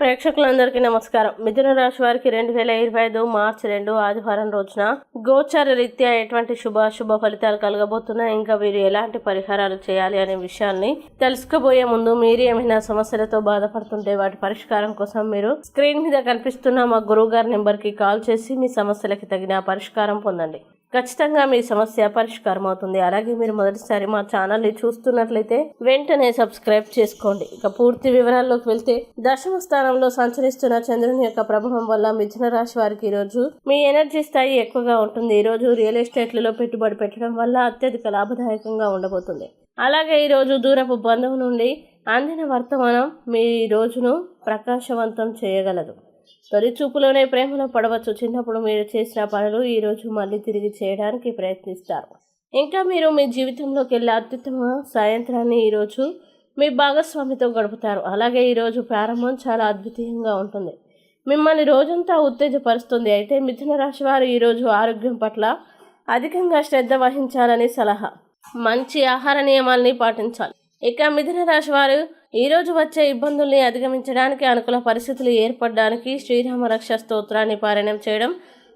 ప్రేక్షకులందరికీ నమస్కారం. మిథున రాశి వారికి రెండు వేల ఇరవై ఐదు మార్చి రెండు ఆదివారం రోజున గోచార రీత్యా ఎటువంటి శుభ శుభ ఫలితాలు కలగబోతున్నాయి ఇంకా వీరు ఎలాంటి పరిహారాలు చేయాలి అనే విషయాన్ని తెలుసుకోబోయే ముందు మీరు ఏమైనా సమస్యలతో బాధపడుతుంటే వాటి పరిష్కారం కోసం మీరు స్క్రీన్ మీద కనిపిస్తున్న మా గురువు గారి నెంబర్కి కాల్ చేసి మీ సమస్యలకి తగిన పరిష్కారం పొందండి. ఖచ్చితంగా మీ సమస్య పరిష్కారం అవుతుంది. అలాగే మీరు మొదటిసారి మా ఛానల్ని చూస్తున్నట్లయితే వెంటనే సబ్స్క్రైబ్ చేసుకోండి. ఇక పూర్తి వివరాల్లోకి వెళ్తే దశమ స్థానంలో సంచరిస్తున్న చంద్రుని యొక్క ప్రభావం వల్ల మిథున రాశి వారికి ఈరోజు మీ ఎనర్జీ స్థాయి ఎక్కువగా ఉంటుంది. ఈరోజు రియల్ ఎస్టేట్లలో పెట్టుబడి పెట్టడం వల్ల అత్యధిక లాభదాయకంగా ఉండబోతుంది. అలాగే ఈరోజు దూరపు బంధువు నుండి అందిన వర్తమానం మీ రోజును ప్రకాశవంతం చేయగలదు. తొలి చూపులోనే ప్రేమలో పడవచ్చు. చిన్నప్పుడు మీరు చేసిన పనులు ఈరోజు మళ్ళీ తిరిగి చేయడానికి ప్రయత్నిస్తారు. ఇంకా మీరు మీ జీవితంలోకి వెళ్ళే అత్యుత్తమ సాయంత్రాన్ని ఈరోజు మీ భాగస్వామితో గడుపుతారు. అలాగే ఈరోజు ప్రారంభం చాలా అద్వితీయంగా ఉంటుంది. మిమ్మల్ని రోజంతా ఉత్తేజపరుస్తుంది. అయితే మిథున రాశి వారు ఈరోజు ఆరోగ్యం పట్ల అధికంగా శ్రద్ధ వహించాలని సలహా. మంచి ఆహార నియమాల్ని పాటించాలి. ఇక మిథున రాశి వారు ఈరోజు వచ్చే ఇబ్బందుల్ని అధిగమించడానికి అనుకూల పరిస్థితులు ఏర్పడడానికి శ్రీరామ రక్ష స్తోత్రాన్ని పారాయణం చేయడం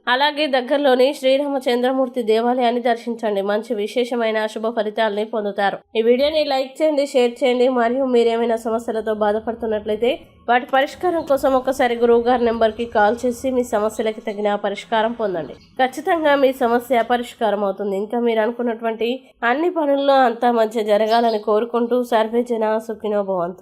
అలాగే దగ్గరలోని శ్రీరామచంద్రమూర్తి దేవాలయాన్ని దర్శించండి. మంచి విశేషమైన శుభ ఫలితాలని పొందుతారు. ఈ వీడియోని లైక్ చేయండి షేర్ చేయండి. మరియు మీరేమైనా సమస్యలతో బాధపడుతున్నట్లయితే వాటి పరిష్కారం కోసం ఒకసారి గురువు గారి నెంబర్కి కాల్ చేసి మీ సమస్యలకి తగిన పరిష్కారం పొందండి. ఖచ్చితంగా మీ సమస్య పరిష్కారం అవుతుంది. ఇంకా మీరు అనుకున్నటువంటి అన్ని పనుల్లో అంతా మంచి జరగాలని కోరుకుంటూ సర్వే జన సుఖినో భవంతు.